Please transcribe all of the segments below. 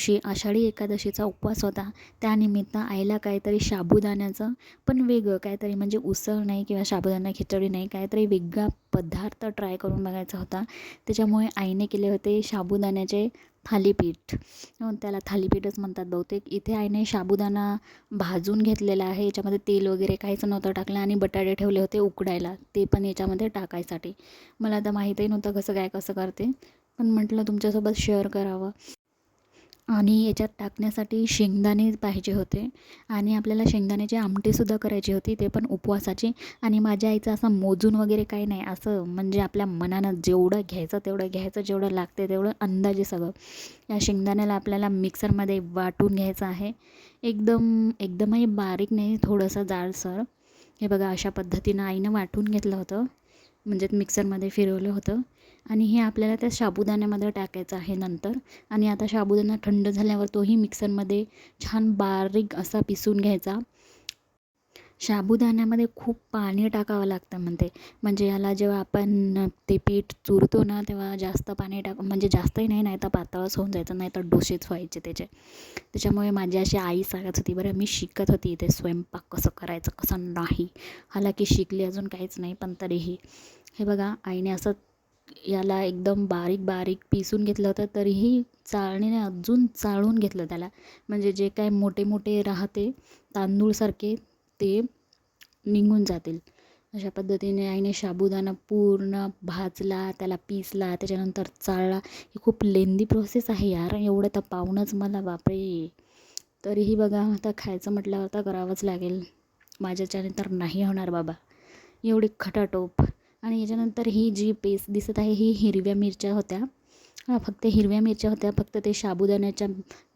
दिवशी आषाढी एकादशीचा उपवास होता. त्यानिमित्त आईला काहीतरी साबुदाण्याचं पण वेगळं काहीतरी म्हणजे उसळ नाही किंवा साबुदाणा खिचडी नाही काहीतरी वेगळा पदार्थ ट्राय करून बघायचा होता. त्याच्यामुळे आईने केले होते साबुदाण्याचे थालीपीठ. त्याला थालीपीठच म्हणतात बहुतेक. इथे आईने साबुदाणा भाजून घेतलेला आहे. याच्यामध्ये तेल वगैरे काहीच नव्हतं टाकलं आणि बटाटे ठेवले होते उकडायला. ते पण याच्यामध्ये टाकायसाठी. मला आता माहीतही नव्हतं कसं काय कसं करते. पण म्हटलं तुमच्यासोबत शेअर करावं. आणि याच्यात टाकण्यासाठी शेंगदाणे पाहिजे होते. आणि आपल्याला शेंगदाण्याची आमटीसुद्धा करायची होती ते पण उपवासाची. आणि माझ्या आईचं असं मोजून वगैरे काही नाही असं म्हणजे आपल्या मनानं जेवढं घ्यायचं तेवढं घ्यायचं जेवढं लागते तेवढं अंदाजे सगळं. या शेंगदाण्याला आपल्याला मिक्सरमध्ये वाटून घ्यायचं आहे. एकदम एकदमही बारीक नाही थोडंसं जाडसर. हे बघा अशा पद्धतीनं आईनं वाटून घेतलं होतं. म्हणजे मिक्सरमध्ये फिरवलं होतं. आणि हे आपल्याला त्या साबुदाण्यामध्ये टाकायचं आहे नंतर. आणि आता साबुदाणा थंड झाल्यावर तोही मिक्सरमध्ये छान बारीक असा पिसून घ्यायचा. साबुदाण्यामध्ये खूप पाणी टाकावं लागतं म्हणते. म्हणजे याला जेव्हा आपण ते पीठ चुरतो ना तेव्हा जास्त पाणी टाक म्हणजे जास्तही नाही नाही तर पातळच होऊन जायचं नाही तर डोसेच व्हायचे त्याचे. त्याच्यामुळे माझी अशी आई सांगत होती बरं मी शिकत होती इथे स्वयंपाक कसं करायचं कसं नाही. हालाकी शिकली अजून काहीच नाही पण तरीही. हे बघा आईने असं याला एकदम बारीक बारीक पिसून घेतलं होतं तरीही चाळणीने अजून चाळून घेतलं त्याला. म्हणजे जे काय मोठे मोठे राहते तांदूळसारखे ते निघून जातील. अशा पद्धतीने आईने साबुदाणा पूर्ण भाजला त्याला पिसला त्याच्यानंतर चाळला. ही खूप लेंदी प्रोसेस आहे यार एवढं तर पाहूनच मला बापरे. तरीही बघा आता खायचं म्हटल्यावर तर करावंच लागेल. माझ्याच्याने तर नाही होणार बाबा. एवढी खटाटोप. आणि याच्यानंतर ही जी पेस्ट दिसत आहे ही हिरव्या मिरच्या होत्या. हां फक्त हिरव्या मिरच्या होत्या फक्त ते साबुदाण्याच्या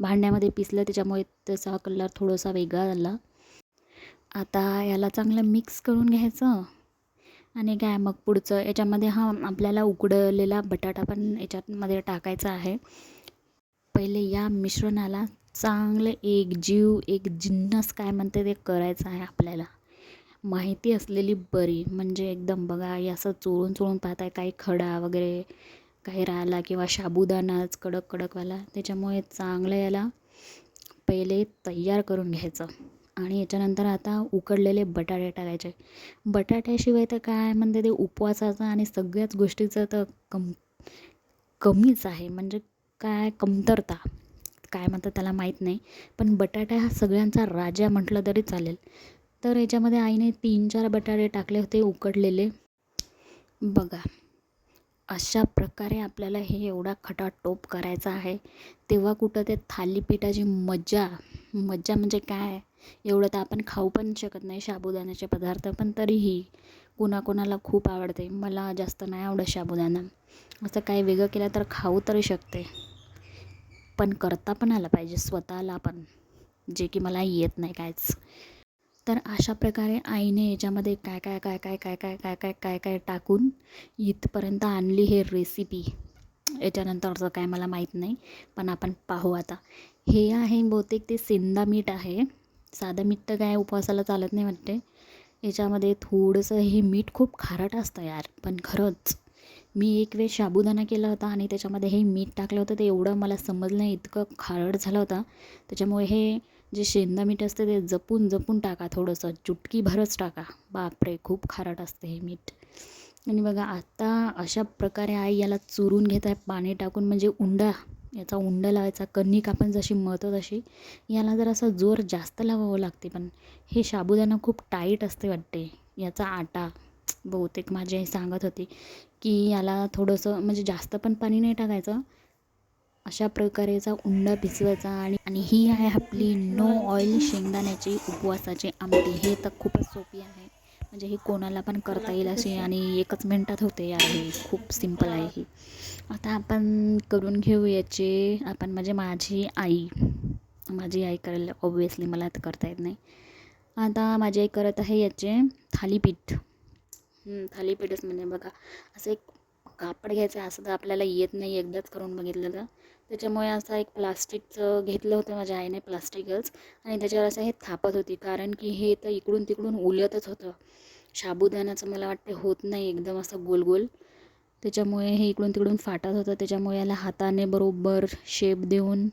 भांड्यामध्ये पिसलं त्याच्यामुळे त्याचा कलर थोडासा वेगळा झाला आता याला चांगलं मिक्स करून घ्यायचं. आणि काय मग पुढचं याच्यामध्ये हा आपल्याला उकडलेला बटाटा पण याच्यामध्ये टाकायचा आहे. पहिले या मिश्रणाला चांगलं एक जीव एक जिन्नस काय म्हणते ते करायचं आहे आपल्याला. माहिती असलेली बरी म्हणजे एकदम बघा हे असं चोळून चोळून पाहताय काही खडा वगैरे काही राहिला किंवा साबुदाणाच कडक कडकवाला. त्याच्यामुळे चांगलं याला पहिले तयार करून घ्यायचं. आणि याच्यानंतर आता उकडलेले बटाटे टाकायचे. बटाट्याशिवाय तर काय म्हणते ते उपवासाचं आणि सगळ्याच गोष्टीचं तर कम कमीच आहे. म्हणजे काय कमतरता? काय म्हणतात त्याला माहीत नाही. पण बटाटा हा सगळ्यांचा राजा म्हटलं तरी चालेल. तर याच्यामध्ये आईने तीन चार बटाटे टाकले होते उकडलेले. बघा अशा प्रकारे आपल्याला हे एवढा खटाटोप करायचा आहे. तेव्हा कुठं ते थालीपीठाची मजा मज्जा म्हणजे काय? एवढं तर आपण खाऊ पण शकत नाही साबुदाण्याचे पदार्थ पण तरीही कुणाकुणाला खूप आवडते. मला जास्त नाही आवडत साबुदाणा असं काही वेगळं केलं तर खाऊ तरी शकते. पण करता पण आलं पाहिजे स्वतःला पण. जे की मला येत नाही कायच तर अशा प्रकारे आईने याच्यामध्ये काय काय काय काय काय काय काय काय काय काय टाकून इथपर्यंत आणली हे रेसिपी याच्यानंतरचं काय मला माहीत नाही पण आपण पाहू आता. हे आहे बहुतेक ते सेंदा मीठ आहे. साधं मीठ तर काय उपवासाला चालत नाही वाटते याच्यामध्ये थोडंसं हे मीठ खूप खारट असतं यार पण खरंच. मी एक वेळ साबुदाणा केला होता आणि त्याच्यामध्ये हे मीठ टाकलं होतं ते एवढं मला समजलं नाही इतकं खारट झालं होतं. त्याच्यामुळे हे जे शेंदा मीठ असते ते जपून जपून टाका थोडंसं. चुटकीभरच टाका. बापरे खूप खारट असते हे मीठ. आणि बघा आत्ता अशा प्रकारे आई याला चुरून घेत आहे पाणी टाकून. म्हणजे उंडा याचा उंडा लावायचा कणिक आपण जशी मळतो तशी याला जर असं जोर जास्त लावावं लागते. पण हे साबुदाणा खूप टाईट असते वाटते. याचा आटा बहुतेक माझी आई सांगत होती की याला थोडंसं म्हणजे जास्त पण पाणी नाही टाकायचं. अशा प्रकारेचा उंडा भिजवायचा आणि आणि ही आहे आपली नो ऑइल शेंगदाण्याची उपवासाची आमटी. हे तर खूपच सोपी आहे. म्हणजे हे कोणाला पण करता येईल अशी आणि एकच मिनटात होते यार हे. खूप सिंपल आहे ही. आता आपण करून घेऊ याचे आपण म्हणजे माझी आई. माझी आई करेल. ऑब्वियसली मला तर करता येत नाही. आता माझी आई करत आहे याचे थालीपीठ. थालीपीठच म्हणजे बघा. असं एक कापड घ्यायचं असं तर आपल्याला येत नाही एकदाच करून बघितलं तर. त्याच्यामुळे असं एक प्लास्टिकचं घेतलं होतं माझ्या आईने प्लास्टिकच. आणि त्याच्यावर असं हे थापत होती कारण की हे तर इकडून तिकडून उलटच होतं. साबुदाण्याचं मला वाटते होत नाही एकदम असं गोल गोल त्याच्यामुळे हे इकडून तिकडून फाटत होतं. त्याच्यामुळे याला हाताने बरोबर शेप देऊन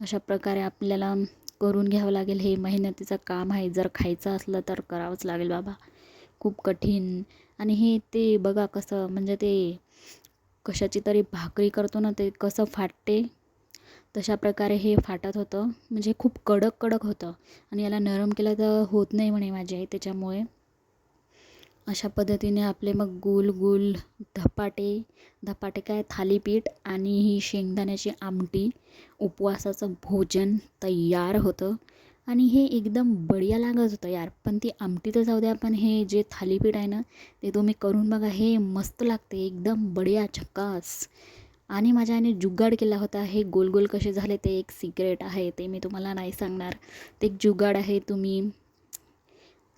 अशा प्रकारे आपल्याला करून घ्यावं लागेल. हे मेहनतीचं काम आहे. जर खायचं असलं तर करावंच लागेल बाबा. खूप कठीण. आणि हे ते बघा कसं म्हणजे ते कशाची तरी भाकरी करतो ना ते कसं फाटते तशा प्रकारे हे फाटत होतं. म्हणजे खूप कडक कडक होतं. आणि याला नरम केलं तर होत नाही म्हणे माझी आई त्याच्यामुळे. अशा पद्धतीने आपले मग गोल गोल धपाटे धपाटे काय थालीपीठ आणि ही शेंगदाण्याची आमटी उपवासाचं भोजन तयार होतं. आणि हे एकदम बढिया लागत होतं यार. पण ती आमटी तर जाऊ द्या पण हे जे थालीपीठ आहे ना ते तुम्ही करून बघा हे मस्त लागते एकदम बढिया छक्कास. आणि माझ्या आईने जुगाड केला होता हे गोल गोल कसे झाले ते एक सिक्रेट आहे ते मी तुम्हाला नाही सांगणार. ते एक जुगाड आहे तुम्ही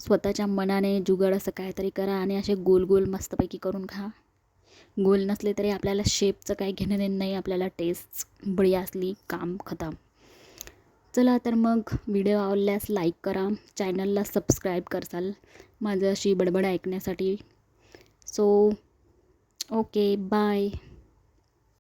स्वतःच्या मनाने जुगाड असं काहीतरी करा आणि असे गोल गोल मस्तपैकी करून खा. गोल नसले तरी आपल्याला शेपचं काही घेणं देणं नाही आपल्याला टेस्ट बढिया असली काम खतम. चला तर मग व्हिडिओ आवडल्यास लाईक करा. चॅनलला सबस्क्राईब करसाल. माझं अशी बडबड ऐकण्यासाठी. So okay bye